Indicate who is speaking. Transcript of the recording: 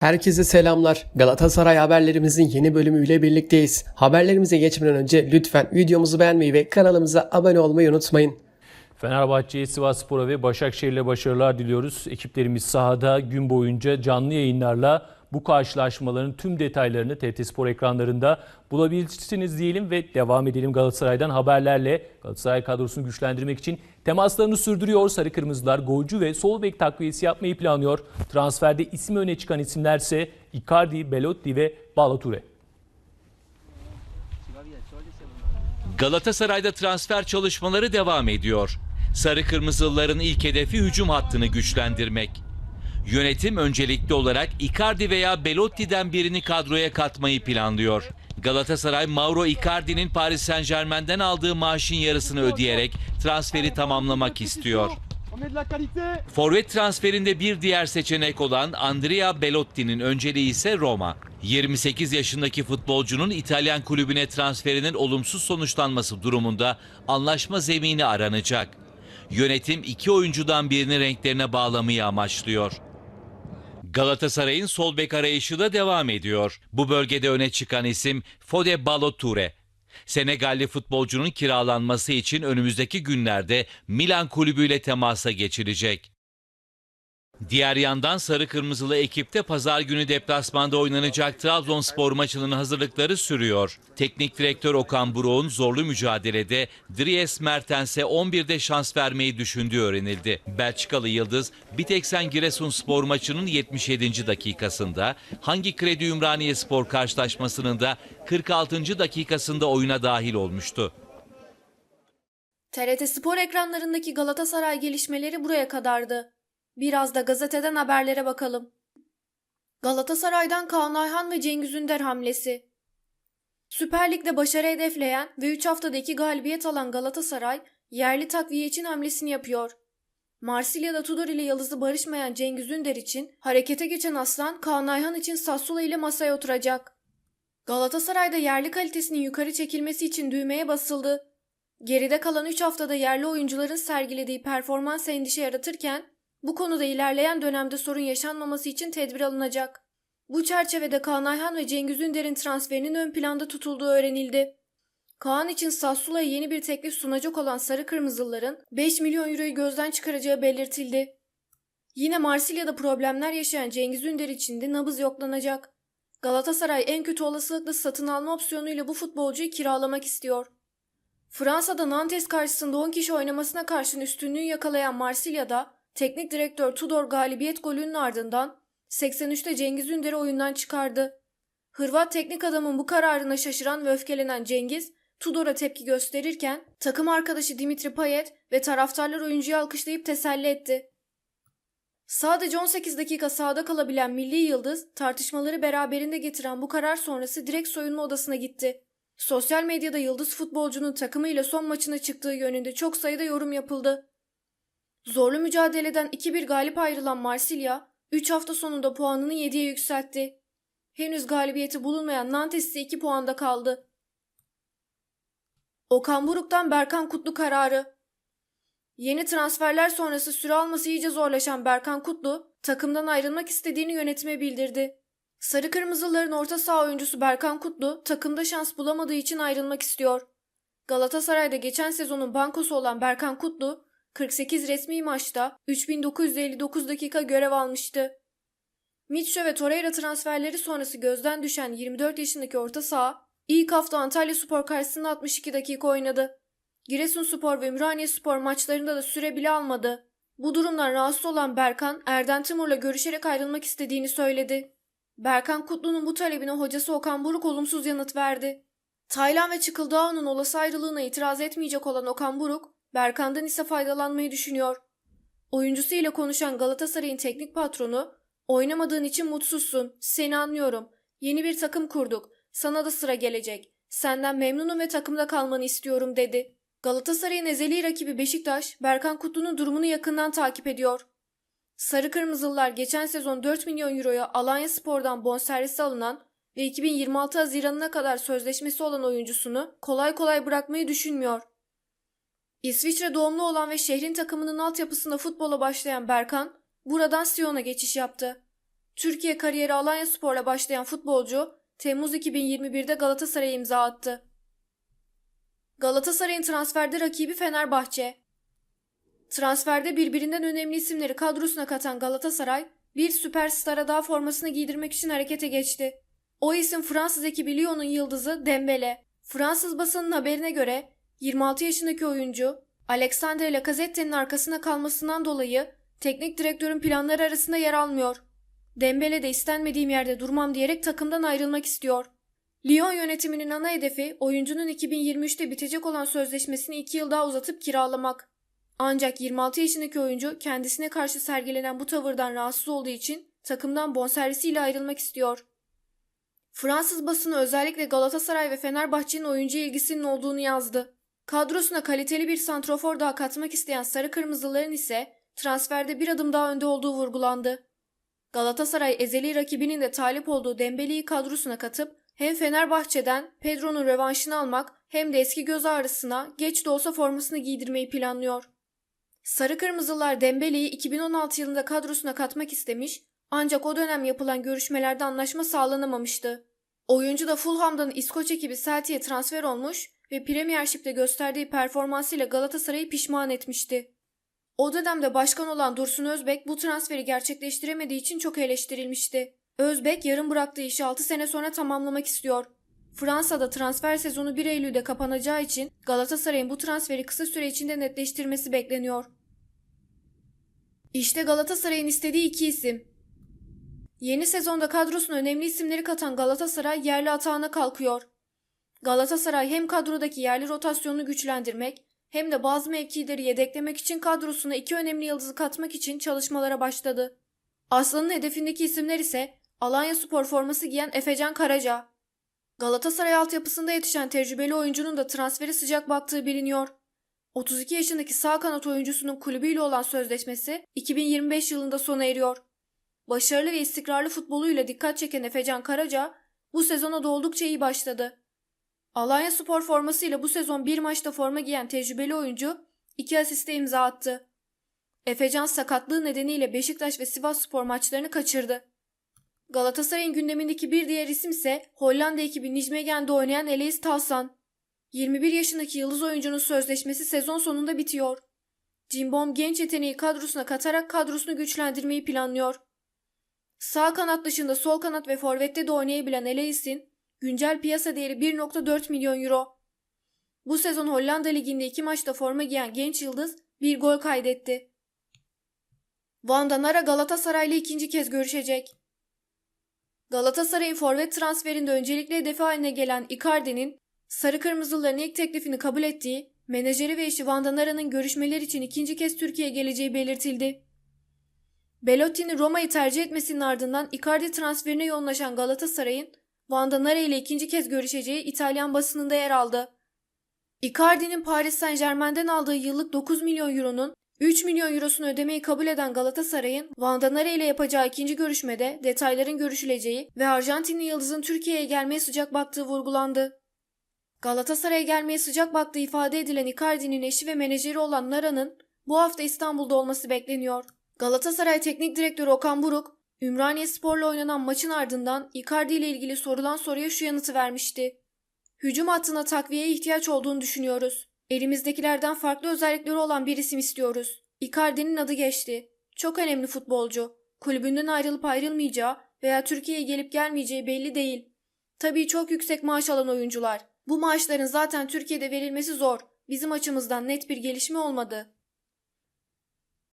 Speaker 1: Herkese selamlar. Galatasaray haberlerimizin yeni bölümüyle birlikteyiz. Haberlerimize geçmeden önce lütfen videomuzu beğenmeyi ve kanalımıza abone olmayı unutmayın.
Speaker 2: Fenerbahçe'ye, Sivasspor'a ve Başakşehir'le başarılar diliyoruz. Ekiplerimiz sahada gün boyunca canlı yayınlarla bu karşılaşmaların tüm detaylarını TRT Spor ekranlarında bulabilirsiniz diyelim ve devam edelim Galatasaray'dan haberlerle. Galatasaray kadrosunu güçlendirmek için temaslarını sürdürüyor. Sarı Kırmızılar golcü ve sol bek takviyesi yapmayı planlıyor. Transferde ismi öne çıkan isimlerse Icardi, Belotti ve Baloture.
Speaker 3: Galatasaray'da transfer çalışmaları devam ediyor. Sarı Kırmızılıların ilk hedefi hücum hattını güçlendirmek. Yönetim öncelikli olarak Icardi veya Belotti'den birini kadroya katmayı planlıyor. Galatasaray Mauro Icardi'nin Paris Saint Germain'den aldığı maaşın yarısını ödeyerek transferi tamamlamak istiyor. Forvet transferinde bir diğer seçenek olan Andrea Belotti'nin önceliği ise Roma. 28 yaşındaki futbolcunun İtalyan kulübüne transferinin olumsuz sonuçlanması durumunda anlaşma zemini aranacak. Yönetim iki oyuncudan birini renklerine bağlamayı amaçlıyor. Galatasaray'ın sol bek arayışı da devam ediyor. Bu bölgede öne çıkan isim Fode Baloture. Senegalli futbolcunun kiralanması için önümüzdeki günlerde Milan kulübüyle temasa geçilecek. Diğer yandan sarı kırmızılı ekipte pazar günü deplasmanda oynanacak Trabzonspor maçının hazırlıkları sürüyor. Teknik direktör Okan Buruk'un zorlu mücadelede Dries Mertens'e 11'de şans vermeyi düşündüğü öğrenildi. Belçikalı Yıldız Biteksen Giresunspor maçının 77. dakikasında hangi Kredi Ümraniye Spor karşılaşmasının da 46. dakikasında oyuna dahil olmuştu.
Speaker 4: TRT Spor ekranlarındaki Galatasaray gelişmeleri buraya kadardı. Biraz da gazeteden haberlere bakalım. Galatasaray'dan Kaan Ayhan ve Cengiz Ünder hamlesi. Süper Lig'de başarı hedefleyen ve 3 haftada 2 galibiyet alan Galatasaray, yerli takviye için hamlesini yapıyor. Marsilya'da Tudor ile yıldızı barışmayan Cengiz Ünder için harekete geçen Aslan, Kaan Ayhan için Sassuolo ile masaya oturacak. Galatasaray'da yerli kalitesinin yukarı çekilmesi için düğmeye basıldı. Geride kalan 3 haftada yerli oyuncuların sergilediği performans endişe yaratırken bu konuda ilerleyen dönemde sorun yaşanmaması için tedbir alınacak. Bu çerçevede Kaan Ayhan ve Cengiz Ünder'in transferinin ön planda tutulduğu öğrenildi. Kaan için Sassuolo'ya yeni bir teklif sunacak olan Sarı Kırmızılıların 5 milyon euroyu gözden çıkaracağı belirtildi. Yine Marsilya'da problemler yaşayan Cengiz Ünder için de nabız yoklanacak. Galatasaray en kötü olasılıkla satın alma opsiyonuyla bu futbolcuyu kiralamak istiyor. Fransa'da Nantes karşısında 10 kişi oynamasına karşın üstünlüğü yakalayan Marsilya'da teknik direktör Tudor galibiyet golünün ardından 83'te Cengiz Ünder'i oyundan çıkardı. Hırvat teknik adamın bu kararına şaşıran ve öfkelenen Cengiz, Tudor'a tepki gösterirken takım arkadaşı Dimitri Payet ve taraftarlar oyuncuyu alkışlayıp teselli etti. Sadece 18 dakika sahada kalabilen Milli Yıldız tartışmaları beraberinde getiren bu karar sonrası direkt soyunma odasına gitti. Sosyal medyada Yıldız futbolcunun takımıyla son maçına çıktığı yönünde çok sayıda yorum yapıldı. Zorlu mücadeleden 2-1 galip ayrılan Marsilya, 3 hafta sonunda puanını 7'ye yükseltti. Henüz galibiyeti bulunmayan Nantes ise 2 puanda kaldı. Okan Buruk'tan Berkan Kutlu kararı. Yeni transferler sonrası süre alması iyice zorlaşan Berkan Kutlu, takımdan ayrılmak istediğini yönetime bildirdi. Sarı Kırmızıların orta saha oyuncusu Berkan Kutlu, takımda şans bulamadığı için ayrılmak istiyor. Galatasaray'da geçen sezonun bankosu olan Berkan Kutlu, 48 resmi maçta 3959 dakika görev almıştı. Mitchell ve Torreira transferleri sonrası gözden düşen 24 yaşındaki orta saha, ilk hafta Antalya Spor karşısında 62 dakika oynadı. Giresunspor ve Ümraniye Spor maçlarında da süre bile almadı. Bu durumdan rahatsız olan Berkan, Erden Timur'la görüşerek ayrılmak istediğini söyledi. Berkan Kutlu'nun bu talebine hocası Okan Buruk olumsuz yanıt verdi. Taylan ve Çıkıldağ'ın olası ayrılığına itiraz etmeyecek olan Okan Buruk, Berkan'dan ise faydalanmayı düşünüyor. Oyuncusu ile konuşan Galatasaray'ın teknik patronu, oynamadığın için mutsuzsun, seni anlıyorum. Yeni bir takım kurduk, sana da sıra gelecek. Senden memnunum ve takımda kalmanı istiyorum dedi. Galatasaray'ın ezeli rakibi Beşiktaş, Berkan Kutlu'nun durumunu yakından takip ediyor. Sarı Kırmızılılar geçen sezon 4 milyon euroya Alanya Spor'dan bonservisi alınan ve 2026 Haziran'ına kadar sözleşmesi olan oyuncusunu kolay kolay bırakmayı düşünmüyor. İsviçre doğumlu olan ve şehrin takımının altyapısında futbola başlayan Berkan, buradan Sion'a geçiş yaptı. Türkiye kariyeri Alanya Spor'la başlayan futbolcu Temmuz 2021'de Galatasaray'a imza attı. Galatasaray'ın transferde rakibi Fenerbahçe. Transferde birbirinden önemli isimleri kadrosuna katan Galatasaray, bir süperstara daha formasını giydirmek için harekete geçti. O isim Fransız ekibi Lyon'un yıldızı Dembele. Fransız basının haberine göre 26 yaşındaki oyuncu Alexandre Lacazette'nin arkasına kalmasından dolayı teknik direktörün planları arasında yer almıyor. Dembele de istenmediğim yerde durmam diyerek takımdan ayrılmak istiyor. Lyon yönetiminin ana hedefi oyuncunun 2023'te bitecek olan sözleşmesini 2 yıl daha uzatıp kiralamak. Ancak 26 yaşındaki oyuncu kendisine karşı sergilenen bu tavırdan rahatsız olduğu için takımdan bonservisiyle ayrılmak istiyor. Fransız basını özellikle Galatasaray ve Fenerbahçe'nin oyuncu ilgisinin olduğunu yazdı. Kadrosuna kaliteli bir santrofor daha katmak isteyen Sarı Kırmızıların ise transferde bir adım daha önde olduğu vurgulandı. Galatasaray ezeli rakibinin de talip olduğu Dembele'yi kadrosuna katıp hem Fenerbahçe'den Pedro'nun revanşını almak hem de eski göz ağrısına geç de olsa formasını giydirmeyi planlıyor. Sarı Kırmızılar Dembele'yi 2016 yılında kadrosuna katmak istemiş ancak o dönem yapılan görüşmelerde anlaşma sağlanamamıştı. Oyuncu da Fulham'dan İskoç ekibi Celtic'e transfer olmuş ve Premiership'te gösterdiği performansıyla Galatasaray'ı pişman etmişti. O dönemde başkan olan Dursun Özbek bu transferi gerçekleştiremediği için çok eleştirilmişti. Özbek yarım bıraktığı işi 6 sene sonra tamamlamak istiyor. Fransa'da transfer sezonu 1 Eylül'de kapanacağı için Galatasaray'ın bu transferi kısa süre içinde netleştirmesi bekleniyor. İşte Galatasaray'ın istediği iki isim. Yeni sezonda kadrosuna önemli isimleri katan Galatasaray yerli atağına kalkıyor. Galatasaray hem kadrodaki yerli rotasyonunu güçlendirmek hem de bazı mevkileri yedeklemek için kadrosuna iki önemli yıldızı katmak için çalışmalara başladı. Aslan'ın hedefindeki isimler ise Alanya Spor forması giyen Efecan Karaca. Galatasaray altyapısında yetişen tecrübeli oyuncunun da transferi sıcak baktığı biliniyor. 32 yaşındaki sağ kanat oyuncusunun kulübüyle olan sözleşmesi 2025 yılında sona eriyor. Başarılı ve istikrarlı futboluyla dikkat çeken Efecan Karaca bu sezona da oldukça iyi başladı. Alanya Spor formasıyla bu sezon bir maçta forma giyen tecrübeli oyuncu iki asiste imza attı. Efecan sakatlığı nedeniyle Beşiktaş ve Sivas Spor maçlarını kaçırdı. Galatasaray'ın gündemindeki bir diğer isim ise Hollanda ekibi Nijmegen'de oynayan Elias Talsan. 21 yaşındaki yıldız oyuncunun sözleşmesi sezon sonunda bitiyor. Cimbom genç yeteneği kadrosuna katarak kadrosunu güçlendirmeyi planlıyor. Sağ kanat dışında sol kanat ve forvette de oynayabilen Elias'in güncel piyasa değeri 1.4 milyon euro. Bu sezon Hollanda Ligi'nde iki maçta forma giyen genç yıldız bir gol kaydetti. Van Danara Galatasaray'la ikinci kez görüşecek. Galatasaray'ın forvet transferinde öncelikle hedefi haline gelen Icardi'nin Sarı Kırmızıların ilk teklifini kabul ettiği, menajeri ve eşi Van Danara'nın görüşmeler için ikinci kez Türkiye'ye geleceği belirtildi. Belotti'nin Roma'yı tercih etmesinin ardından Icardi transferine yoğunlaşan Galatasaray'ın Van Danara ile ikinci kez görüşeceği İtalyan basınında yer aldı. Icardi'nin Paris Saint Germain'den aldığı yıllık 9 milyon euronun 3 milyon eurosunu ödemeyi kabul eden Galatasaray'ın Van Danara ile yapacağı ikinci görüşmede detayların görüşüleceği ve Arjantinli yıldızın Türkiye'ye gelmeye sıcak baktığı vurgulandı. Galatasaray'a gelmeye sıcak baktığı ifade edilen Icardi'nin eşi ve menajeri olan Nara'nın bu hafta İstanbul'da olması bekleniyor. Galatasaray Teknik Direktörü Okan Buruk, Ümraniye Spor'la oynanan maçın ardından Icardi ile ilgili sorulan soruya şu yanıtı vermişti. Hücum hattına takviyeye ihtiyaç olduğunu düşünüyoruz. Elimizdekilerden farklı özellikleri olan bir isim istiyoruz. Icardi'nin adı geçti. Çok önemli futbolcu. Kulübünden ayrılıp ayrılmayacağı veya Türkiye'ye gelip gelmeyeceği belli değil. Tabii çok yüksek maaş alan oyuncular. Bu maaşların zaten Türkiye'de verilmesi zor. Bizim açımızdan net bir gelişme olmadı.